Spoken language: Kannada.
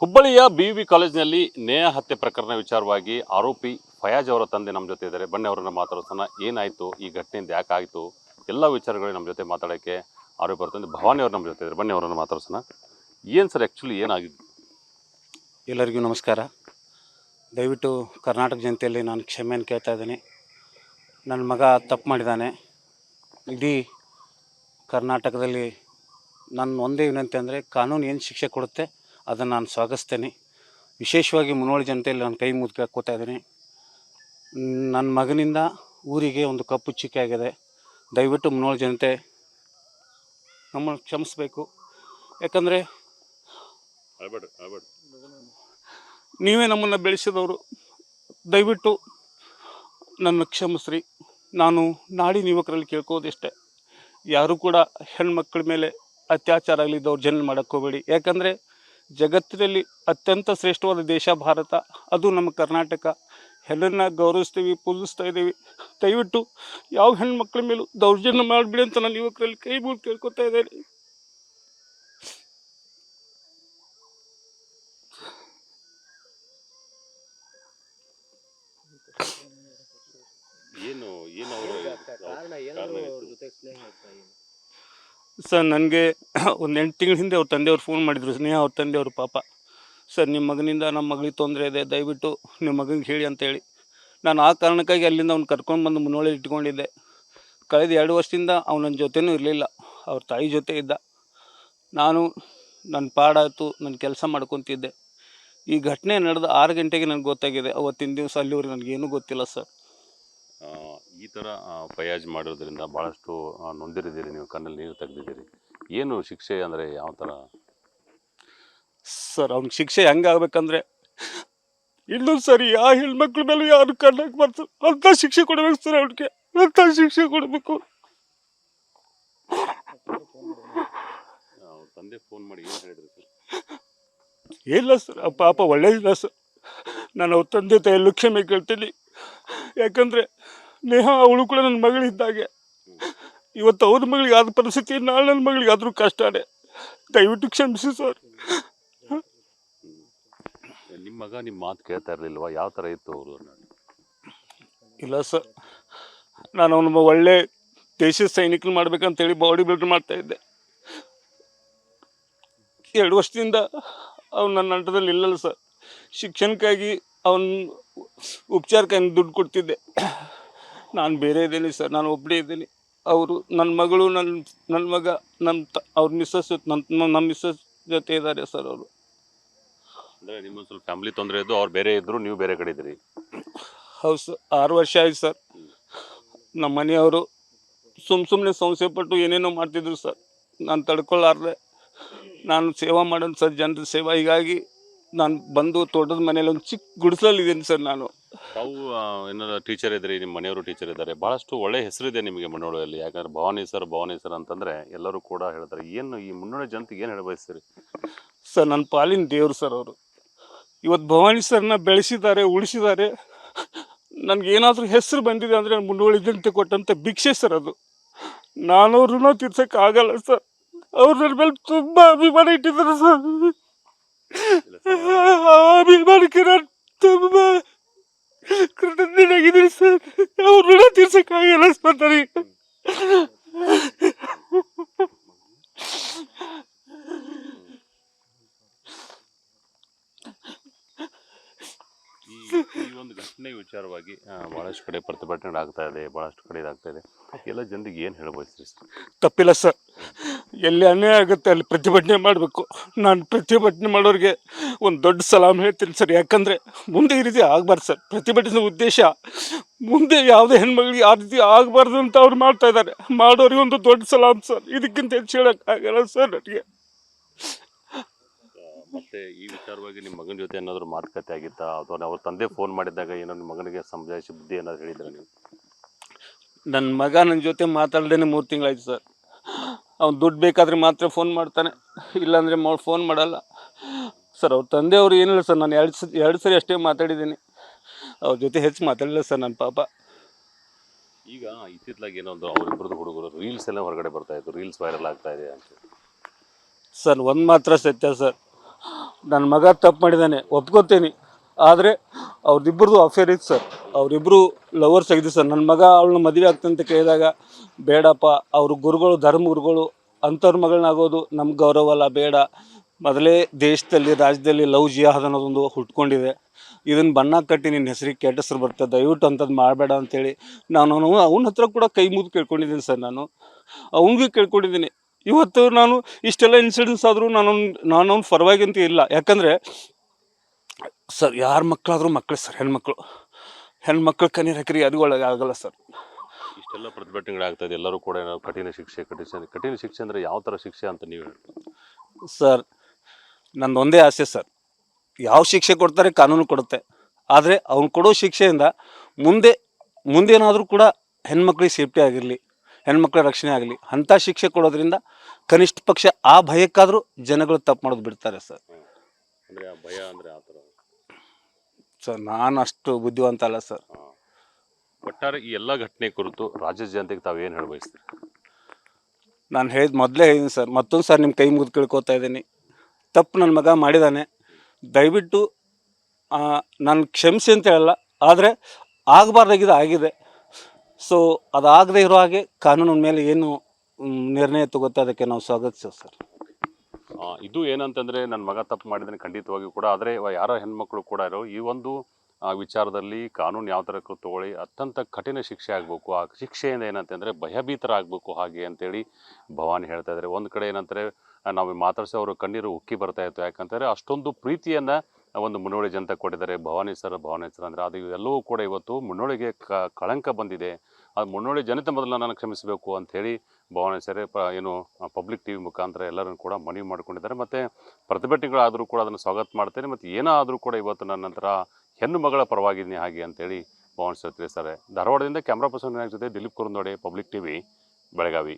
ಹುಬ್ಬಳ್ಳಿಯ ಬಿ ಕಾಲೇಜಿನಲ್ಲಿ ನೇಯ ಹತ್ಯೆ ಪ್ರಕರಣ ವಿಚಾರವಾಗಿ ಆರೋಪಿ ಫಯಾಜ್ ಅವರ ತಂದೆ ನಮ್ಮ ಜೊತೆ ಇದ್ದಾರೆ. ಬನ್ನಿ, ಅವರನ್ನ ಮಾತಾಡೋಣ ಏನಾಯ್ತು? ಈ ಘಟನೆಯಿಂದ ಯಾಕಾಯಿತು ಎಲ್ಲ ವಿಚಾರಗಳು ನಮ್ಮ ಜೊತೆ ಮಾತಾಡೋಕ್ಕೆ ಆರೋಪಿ ಅವರ ತಂದೆ ಭವಾನಿ ಅವರು ನಮ್ಮ ಜೊತೆ ಇದ್ದಾರೆ. ಬನ್ನಿ, ಅವರನ್ನ ಮಾತಾಡ್ಸೋಣ. ಏನು ಸರ್ ಆ್ಯಕ್ಚುಲಿ ಏನಾಗಿದೆ ಎಲ್ಲರಿಗೂ ನಮಸ್ಕಾರ. ದಯವಿಟ್ಟು ಕರ್ನಾಟಕ ಜನತೆಯಲ್ಲಿ ನಾನು ಕ್ಷಮೆಯನ್ನು ಕೇಳ್ತಾ ಇದ್ದೀನಿ. ನನ್ನ ಮಗ ತಪ್ಪು ಮಾಡಿದ್ದಾನೆ. ಇಡೀ ಕರ್ನಾಟಕದಲ್ಲಿ ನನ್ನ ಒಂದೇ ವಿನಂತಿ ಅಂದರೆ ಕಾನೂನು ಏನು ಶಿಕ್ಷೆ ಕೊಡುತ್ತೆ ಅದನ್ನು ನಾನು ಸ್ವಾಗತಿಸ್ತೇನೆ ವಿಶೇಷವಾಗಿ ಮುನ್ನೋಳಿ ಜನತೆಯಲ್ಲಿ ನಾನು ಕೈ ಮುದ್ದು ಕೇಳ್ಕೊತಾ ಇದ್ದೀನಿ. ನನ್ನ ಮಗನಿಂದ ಊರಿಗೆ ಒಂದು ಕಪ್ಪು ಚಿಕ್ಕೆ ಆಗಿದೆ. ದಯವಿಟ್ಟು ಮುನ್ನೋಳಿ ಜನತೆ ನಮ್ಮನ್ನು ಕ್ಷಮಿಸಬೇಕು. ಯಾಕಂದರೆ ನೀವೇ ನಮ್ಮನ್ನು ಬೆಳೆಸಿದವರು. ದಯವಿಟ್ಟು ನನ್ನ ಕ್ಷಮಿಸ್ರಿ. ನಾನು ನಾಡಿನ ಯುವಕರಲ್ಲಿ ಕೇಳ್ಕೋದಿಷ್ಟೇ ಯಾರೂ ಕೂಡ ಹೆಣ್ಮಕ್ಳ ಮೇಲೆ ಅತ್ಯಾಚಾರ ಆಗಲಿ ದೌರ್ಜನ್ಯ ಮಾಡೋಕ್ಕೆ ಹೋಗಬೇಡಿ. ಯಾಕಂದರೆ ಜಗತ್ತಿನಲ್ಲಿ ಅತ್ಯಂತ ಶ್ರೇಷ್ಠವಾದ ದೇಶ ಭಾರತ. ಅದು ನಮ್ಮ ಕರ್ನಾಟಕ. ಹೆಣ್ಣನ್ನು ಗೌರವಿಸ್ತೀವಿ ಪೂಜಿಸ್ತಾ ಇದ್ದೀವಿ. ದಯವಿಟ್ಟು ಯಾವ ಹೆಣ್ಮಕ್ಳ ಮೇಲೂ ದೌರ್ಜನ್ಯ ಮಾಡಬೇಡಿ ಅಂತ ನಾನು ಯುವಕರಲ್ಲಿ ಕೈ ಮುಗಿದು ಕೇಳ್ಕೊತಾ ಇದ್ದೇನೆ. ಏನು ಏನು ಕಾರಣ ಏನಾದ್ರು ಅವ್ರ ಸ್ನೇಹ ಇತ್ತಾ ಏನು? ಸರ್ ನನಗೆ ಒಂದು ಎಂಟು ತಿಂಗಳ ಹಿಂದೆ ಅವ್ರ ತಂದೆಯವ್ರು ಫೋನ್ ಮಾಡಿದ್ರು, ಸ್ನೇಹ, ಅವ್ರ ತಂದೆಯವರು ಪಾಪ. ಸರ್ ನಿಮ್ಮ ಮಗನಿಂದ ನಮ್ಮ ಮಗಳಿಗೆ ತೊಂದರೆ ಇದೆ, ದಯವಿಟ್ಟು ನಿಮ್ಮ ಮಗನಿಗೆ ಹೇಳಿ ಅಂತೇಳಿ ನಾನು ಆ ಕಾರಣಕ್ಕಾಗಿ ಅಲ್ಲಿಂದ ಅವ್ನು ಕರ್ಕೊಂಡು ಬಂದು ಮುನ್ನೋಳಿ ಇಟ್ಕೊಂಡಿದ್ದೆ. ಕಳೆದ ಎರಡು ವರ್ಷದಿಂದ ಅವ್ನು ನನ್ನ ಜೊತೆನೂ ಇರಲಿಲ್ಲ. ಅವ್ರ ತಾಯಿ ಜೊತೆ ಇದ್ದ. ನಾನು ನನ್ನ ಪಾಡಾಯಿತು ನನ್ನ ಕೆಲಸ ಮಾಡ್ಕೊತಿದ್ದೆ. ಈ ಘಟನೆ ನಡೆದ ಆರು ಗಂಟೆಗೆ ನನಗೆ ಗೊತ್ತಾಗಿದೆ. ಅವತ್ತಿನ ದಿವಸ ಅಲ್ಲಿವರೆಗೆ ನನಗೇನೂ ಗೊತ್ತಿಲ್ಲ, ಸರ್. ಈ ಥರ ಫಯಾಜ್ ಮಾಡಿರೋದ್ರಿಂದ ಭಾಳಷ್ಟು ನೊಂದಿರಿದ್ದೀರಿ ನೀವು ಕಣ್ಣಲ್ಲಿ ನೀರು ತೆಗೆದಿದ್ದೀರಿ. ಏನು ಶಿಕ್ಷೆ ಅಂದರೆ ಯಾವ ಥರ ಸರ್ ಅವ್ನ ಶಿಕ್ಷೆ ಹೆಂಗಾಗ್ಬೇಕಂದ್ರೆ ಇನ್ನೊಂದು ಇನ್ನೂ ಸರಿ ಆ ಹೆಣ್ಮಕ್ಳ ಮೇಲೆ ಯಾರು ಕಣ್ಣಕ್ಕೆ ಬರ್ತಾರೆ ಅಂತ ಶಿಕ್ಷೆ ಕೊಡಬೇಕು ಸರ್ ಅವ್ನಿಗೆ ಅಂತ ಶಿಕ್ಷೆ ಕೊಡಬೇಕು. ತಂದೆ ಫೋನ್ ಮಾಡಿ ಏನು ಹೇಳಿದ್ರು ಸರ್? ಇಲ್ಲ ಸರ್ ಆ ಪಾಪ ಒಳ್ಳೇದಿಲ್ಲ ಸರ್. ನಾನು ಅವ್ರ ತಂದೆ ತಾಯಿಯಲ್ಲೂ ಕ್ಷಮೆ ಕೇಳ್ತೀನಿ. ಯಾಕಂದರೆ ನೇಹ ಅವಳು ಕೂಡ ನನ್ನ ಮಗಳಿದ್ದಾಗೆ. ಇವತ್ತು ಅವ್ರ ಮಗಳಿಗೆ ಆದ ಪರಿಸ್ಥಿತಿ ನಾಳೆ ನನ್ನ ಮಗಳಿಗೆ ಆದರೂ ಕಷ್ಟನೇ ದಯವಿಟ್ಟು ಕ್ಷಮಿಸಿ ಸರ್ ನಿಮ್ಮ ಮಗ ನಿಮ್ಮ ಮಾತು ಕೇಳ್ತಾ ಇರಲಿಲ್ವಾ? ಯಾವ ಥರ ಇತ್ತು ಅವರು? ಇಲ್ಲ ಸರ್ ನಾನು ಅವನು ಒಳ್ಳೆ ದೇಶದ ಸೈನಿಕರು ಮಾಡ್ಬೇಕಂತೇಳಿ ಬಾಡಿ ಬಿಲ್ಡರ್ ಮಾಡ್ತಾ ಇದ್ದೆ. ಎರಡು ವರ್ಷದಿಂದ ಅವ್ನು ನನ್ನ ಅಂಟದಲ್ಲಿ ಇಲ್ಲಲ್ಲ ಸರ್ ಶಿಕ್ಷಣಕ್ಕಾಗಿ ಅವನು ಉಪಚಾರಕ್ಕಾಗಿ ದುಡ್ಡು ಕೊಡ್ತಿದ್ದೆ. ನಾನು ಬೇರೆ ಇದ್ದೀನಿ ಸರ್ ನಾನು ಒಬ್ಬಳೇ ಇದ್ದೀನಿ. ಅವರು ನನ್ನ ಮಗಳು ನನ್ನ ನನ್ನ ಮಗ ನನ್ನ ತ ಅವ್ರ ಮಿಸ್ಸಸ್ ನನ್ನ ನಮ್ಮ ಮಿಸ್ಸಸ್ ಜೊತೆ ಇದ್ದಾರೆ ಸರ್ ಅವರು. ಅಂದರೆ ನಿಮ್ಮ ಸ್ವಲ್ಪ ಫ್ಯಾಮಿಲಿ ತೊಂದರೆ ಇದ್ದು ಅವ್ರು ಬೇರೆ ಇದ್ದರು ನೀವು ಬೇರೆ ಕಡೆ ಇದ್ದೀರಿ. ಹೌದು ಸರ್ ಆರು ವರ್ಷ ಆಯ್ತು ಸರ್. ನಮ್ಮ ಮನೆಯವರು ಸುಮ್ಮ ಸುಮ್ಮನೆ ಸಂಶಯ ಪಟ್ಟು ಏನೇನೋ ಮಾಡ್ತಿದ್ರು ಸರ್. ನಾನು ತಡ್ಕೊಳ್ಳಾರ್ದೆ ನಾನು ಸೇವಾ ಮಾಡೋದು ಸರ್ ಜನರ ಸೇವಾ. ಹೀಗಾಗಿ ನಾನು ಬಂದು ತೋಟದ ಮನೇಲಿ ಒಂದು ಚಿಕ್ಕ ಗುಡಿಸಲಿದ್ದೀನಿ ಸರ್ ನಾನು. ತಾವು ಆ, ಏನಾದ್ರು ಟೀಚರ್ ಇದ್ರಿ ನಿಮ್ಮ ಮನೆಯವರು ಟೀಚರ್ ಇದ್ದಾರೆ ಭಾಳಷ್ಟು ಒಳ್ಳೆ ಹೆಸರಿದೆ ನಿಮಗೆ ಮುನ್ನೋಳಿಯಲ್ಲಿ ಯಾಕಂದ್ರೆ ಭವಾನಿ ಸರ್ ಭವಾನಿ ಸರ್ ಅಂತಂದ್ರೆ ಎಲ್ಲರೂ ಕೂಡ ಹೇಳ್ತಾರೆ ಏನು ಈ ಮುನ್ನೋಳಿ ಜನತೆಗೆ ಏನು ಹೇಳಬಯಸ್ತೀರಿ? ಸರ್ ನನ್ನ ಪಾಲಿನ ದೇವರು ಸರ್ ಅವರು. ಇವತ್ತು ಭವಾನಿ ಸರ್ನ ಬೆಳೆಸಿದ್ದಾರೆ ಉಳಿಸಿದ್ದಾರೆ. ನನಗೇನಾದರೂ ಹೆಸರು ಬಂದಿದೆ ಅಂದರೆ ಮುನ್ನೋಳಿ ಜನತೆ ಕೊಟ್ಟಂತ ಭಿಕ್ಷೆ ಸರ್ ಅದು. ನಾನು ಋಣ ಆಗಲ್ಲ ಸರ್. ಅವ್ರು ನನ್ನ ಮೇಲೆ ತುಂಬ ಅಭಿಮಾನ ಇಟ್ಟಿದ್ದಾರೆ ಸರ್. ಅಭಿಮಾನಕ್ಕೆ ನಾನು ತುಂಬ ಕೃತಜ್ಞನಾಗಿದ್ದೀನಿ ಸರ್. ಅವ್ರ ಋಣ ತೀರ್ಸಕ್ಕಾಗಲ್ಲ ಸರ್ ನನಗೆ ಈ ಈ ಒಂದು ಘಟನೆ ವಿಚಾರವಾಗಿ ಬಹಳಷ್ಟು ಭಾಳಷ್ಟು ಕಡೆ ಪ್ರತಿಭಟನೆ ಆಗ್ತಾ ಇದೆ ಭಾಳಷ್ಟು ಕಡೆ ಇದಾಗ್ತಾ ಇದೆ. ಎಲ್ಲ ಜನರಿಗೆ ಏನು ಹೇಳ್ಬೋದು ಸರ್? ತಪ್ಪಿಲ್ಲ ಸರ್. ಎಲ್ಲಿ ಅನ್ಯಾಯ ಆಗುತ್ತೆ ಅಲ್ಲಿ ಪ್ರತಿಭಟನೆ ಮಾಡಬೇಕು. ನಾನು ಪ್ರತಿಭಟನೆ ಮಾಡೋರಿಗೆ ಒಂದು ದೊಡ್ಡ ಸಲಾಮ್ ಹೇಳ್ತೀನಿ ಸರ್. ಯಾಕಂದರೆ ಮುಂದೆ ಈ ರೀತಿ ಆಗಬಾರ್ದು ಸರ್. ಪ್ರತಿಭಟನೆ ಉದ್ದೇಶ ಮುಂದೆ ಯಾವುದೇ ಹೆಣ್ಮಗಳಿಗೆ ಆ ರೀತಿ ಆಗಬಾರ್ದು ಅಂತ ಅವ್ರು ಮಾಡ್ತಾ ಇದ್ದಾರೆ. ಮಾಡೋರಿಗೆ ಒಂದು ದೊಡ್ಡ ಸಲಾಮ್ ಸರ್. ಇದಕ್ಕಿಂತ ಹೆಚ್ಚು ಹೇಳೋಕ್ಕಾಗಲ್ಲ ಸರ್ ನನಗೆ. ಮತ್ತೆ ಈ ವಿಚಾರವಾಗಿ ನಿಮ್ಮ ಮಗನ ಜೊತೆ ಏನಾದರೂ ಮಾತುಕತೆ ಆಗಿತ್ತಾ? ಅಥವಾ ಅವ್ರ ತಂದೆ ಫೋನ್ ಮಾಡಿದಾಗ ಏನೋ ನಿಮ್ಮ ಮಗನಿಗೆ ಸಮಜಾಯಿಸಿ ಬುದ್ಧಿ ಏನಾದ್ರು ಹೇಳಿದ್ರೆ ನೀವು? ನನ್ನ ಮಗ ನನ್ನ ಜೊತೆ ಮಾತಾಡ್ದೇನೆ ಮೂರು ತಿಂಗಳಾಯ್ತು ಸರ್. ಅವ್ನು ದುಡ್ಡು ಬೇಕಾದರೆ ಮಾತ್ರ ಫೋನ್ ಮಾಡ್ತಾನೆ. ಇಲ್ಲಾಂದರೆ ಮಾ ಫೋನ್ ಮಾಡಲ್ಲ. ಸರ್ ಅವ್ರ ತಂದೆಯವರು ಏನಿಲ್ಲ ಸರ್ ನಾನು ಎರಡು ಸ ಎರಡು ಸರಿ ಅಷ್ಟೇ ಮಾತಾಡಿದ್ದೀನಿ. ಅವ್ರ ಜೊತೆ ಹೆಚ್ಚು ಮಾತಾಡಿಲ್ಲ ಸರ್ ನನ್ನ ಪಾಪ. ಈಗ ಇತ್ತಿತ್ತಲಾಗಿ ಏನೊಂದು ಒಂದು ಅವರಿಬ್ಬರದ್ದು ಹುಡುಗರು ರೀಲ್ಸ್ ಎಲ್ಲ ಹೊರಗಡೆ ಬರ್ತಾ ಇತ್ತು ರೀಲ್ಸ್ ವೈರಲ್ ಆಗ್ತಾ ಇದೆ ಅಂತ. ಸರ್ ಒಂದು ಮಾತ್ರ ಸತ್ಯ ಸರ್ ನನ್ನ ಮಗ ತಪ್ಪು ಮಾಡಿದ್ದಾನೆ ಒಪ್ಕೋತೀನಿ. ಆದರೆ ಅವ್ರದ್ದಿಬ್ಬರದು ಅಫೇರ್ ಇತ್ತು ಸರ್ ಅವರಿಬ್ಬರು ಲವರ್ಸ್ ಆಗಿದ್ದು ಸರ್ ನನ್ನ ಮಗ ಅವಳನ್ನ ಮದುವೆ ಆಗ್ತಂತ ಕೇಳಿದಾಗ, ಬೇಡಪ್ಪ, ಅವ್ರ ಗುರುಗಳು, ಧರ್ಮ ಗುರುಗಳು, ಅಂಥವ್ರ ಮಗಳನ್ನಾಗೋದು ನಮ್ಮ ಗೌರವ ಅಲ್ಲ, ಬೇಡ. ಮೊದಲೇ ದೇಶದಲ್ಲಿ, ರಾಜ್ಯದಲ್ಲಿ ಲವ್ ಜಿಯಾಹದ್ ಅನ್ನೋದೊಂದು ಹುಟ್ಕೊಂಡಿದೆ. ಇದನ್ನು ಬಣ್ಣ ಕಟ್ಟಿ ನಿನ್ನ ಹೆಸರಿಗೆ ಕೆಟ್ಟ ಹೆಸರು ಬರ್ತದೆ ದಯವಿಟ್ಟು ಅಂಥದ್ದು ಮಾಡಬೇಡ ಅಂತೇಳಿ ನಾನು ಅವನು ಹತ್ರ ಕೂಡ ಕೈ ಮುಗಿದು ಕೇಳ್ಕೊಂಡಿದ್ದೀನಿ ಸರ್ ನಾನು. ಅವನಿಗೂ ಕೇಳ್ಕೊಂಡಿದ್ದೀನಿ. ಇವತ್ತು ನಾನು ಇಷ್ಟೆಲ್ಲ ಇನ್ಸಿಡೆನ್ಸ್ ಆದರೂ ನಾನು ನಾನು ಅವ್ನ ಪರವಾಗಿ ಅಂತ ಇಲ್ಲ. ಯಾಕಂದರೆ ಸರ್ ಯಾರ ಮಕ್ಕಳಾದರೂ ಮಕ್ಕಳು ಸರ್ ಹೆಣ್ಮಕ್ಳು. ಹೆಣ್ಮಕ್ಳು ಕಣ್ಣೀರು ಹಾಕಿರಿ ಯಾರಿಗೂ ಒಳಗೆ ಆಗಲ್ಲ ಸರ್. ಇಷ್ಟೆಲ್ಲ ಪ್ರತಿಭಟನೆಗಳಾಗ್ತದೆ ಎಲ್ಲರೂ ಕೂಡ ಏನಾದ್ರು ಕಠಿಣ ಶಿಕ್ಷೆ ಕಠಿಣ ಕಠಿಣ ಶಿಕ್ಷೆ ಅಂದರೆ ಯಾವ ಥರ ಶಿಕ್ಷೆ ಅಂತ ನೀವು ಸರ್ ನಂದು ಒಂದೇ ಆಸೆ ಸರ್. ಯಾವ ಶಿಕ್ಷೆ ಕೊಡ್ತಾರೆ ಕಾನೂನು ಕೊಡುತ್ತೆ. ಆದರೆ ಅವ್ನು ಕೊಡೋ ಶಿಕ್ಷೆಯಿಂದ ಮುಂದೆ ಮುಂದೇನಾದರೂ ಕೂಡ ಹೆಣ್ಮಕ್ಳಿಗೆ ಸೇಫ್ಟಿ ಆಗಿರಲಿ ಹೆಣ್ಮಕ್ಳ ರಕ್ಷಣೆ ಆಗಲಿ ಅಂಥ ಶಿಕ್ಷೆ ಕೊಡೋದ್ರಿಂದ ಕನಿಷ್ಠ ಪಕ್ಷ ಆ ಭಯಕ್ಕಾದರೂ ಜನಗಳು ತಪ್ಪು ಮಾಡೋದು ಬಿಡ್ತಾರೆ ಸರ್. ಭಯ ಅಂದರೆ ಸರ್ ನಾನು ಅಷ್ಟು ಬುದ್ಧಿವಂತ ಅಲ್ಲ ಸರ್. ಒಟ್ಟಾರೆ ಈ ಎಲ್ಲ ಘಟನೆ ಕುರಿತು ರಾಜ್ಯ ಜನತೆಗೆ ತಾವು ಏನು ಹೇಳ ಬಯಸ್ತೀರಿ? ನಾನು ಹೇಳಿದ ಮೊದಲೇ ಹೇಳಿದ್ದೀನಿ ಸರ್ ಮತ್ತೊಂದು ಸರ್ ನಿಮ್ಮ ಕೈ ಮುಗಿದು ಕೇಳ್ಕೊತಾ ಇದ್ದೀನಿ ತಪ್ಪು ನನ್ನ ಮಗ ಮಾಡಿದ್ದಾನೆ ದಯವಿಟ್ಟು ನಾನು ಕ್ಷಮಿಸಿ ಅಂತ ಹೇಳಲ್ಲ ಆದರೆ ಆಗಬಾರ್ದಾಗಿದೆ ಆಗಿದೆ. ಸೊ ಅದಾಗದೇ ಇರೋ ಹಾಗೆ ಕಾನೂನಿನ ಮೇಲೆ ಏನು ನಿರ್ಣಯ ತಗೋತಾ ಅದಕ್ಕೆ ನಾವು ಸ್ವಾಗತಿಸ್ತೇವೆ ಸರ್. ಇದು ಏನಂತಂದ್ರೆ ನನ್ನ ಮಗ ತಪ್ಪು ಮಾಡಿದ್ರೆ ಖಂಡಿತವಾಗಿಯೂ ಕೂಡ. ಆದರೆ ಯಾರೋ ಹೆಣ್ಮಕ್ಳು ಕೂಡ ಇರೋ, ಈ ಒಂದು ವಿಚಾರದಲ್ಲಿ ಕಾನೂನು ಯಾವ ಥರಕ್ಕೂ ತಗೊಳ್ಳಿ, ಅತ್ಯಂತ ಕಠಿಣ ಶಿಕ್ಷೆ ಆಗಬೇಕು. ಆ ಶಿಕ್ಷೆಯಿಂದ ಏನಂತಂದರೆ ಭಯಭೀತರಾಗಬೇಕು ಹಾಗೆ ಅಂತೇಳಿ ಭವಾನಿ ಹೇಳ್ತಾ ಇದ್ದಾರೆ. ಒಂದು ಕಡೆ ಏನಂತಾರೆ ನಾವು ಮಾತಾಡಿಸಿ ಅವರು ಕಣ್ಣೀರು ಉಕ್ಕಿ ಬರ್ತಾ ಇತ್ತು. ಯಾಕಂತಂದರೆ ಅಷ್ಟೊಂದು ಪ್ರೀತಿಯನ್ನು ಒಂದು ಮುನ್ನೋಳಿ ಜನತೆ ಕೊಟ್ಟಿದ್ದಾರೆ. ಭವಾನಿ ಸರ್ ಭವಾನಿ ಸರ್ ಅಂದರೆ ಅದು ಎಲ್ಲವೂ ಕೂಡ ಇವತ್ತು ಮುನ್ನೋಳಿಗೆ ಕಳಂಕ ಬಂದಿದೆ. ಅದು ಮುನ್ನೋಳಿ ಜನತೆ ಮೊದಲು ನಾನು ಕ್ಷಮಿಸಬೇಕು ಅಂತ ಹೇಳಿ ಭವಾನಿ ಸರ್ ಪ, ಏನು ಪಬ್ಲಿಕ್ ಟಿ ವಿ ಮುಖಾಂತರ ಎಲ್ಲರನ್ನು ಕೂಡ ಮನವಿ ಮಾಡ್ಕೊಂಡಿದ್ದಾರೆ. ಮತ್ತು ಪ್ರತಿಭಟನೆಗಳಾದರೂ ಕೂಡ ಅದನ್ನು ಸ್ವಾಗತ ಮಾಡ್ತೇನೆ. ಮತ್ತು ಏನಾದರೂ ಕೂಡ ಇವತ್ತು ನನ್ನ ನಂತರ ಹೆಣ್ಣು ಮಗಳ ಪರವಾಗಿದ್ದೀನಿ ಹಾಗೆ ಅಂತೇಳಿ ಭವಾನಿ ಸರ್ ತಿಳಿಸ್ತಾರೆ ಧಾರವಾಡದಿಂದ ಕ್ಯಾಮ್ರಾ ಪರ್ಸನ್ ಜೊತೆ ದಿಲೀಪ್ ಕುರುಂದೋಡೆ ಪಬ್ಲಿಕ್ ಟಿವಿ ಬೆಳಗಾವಿ.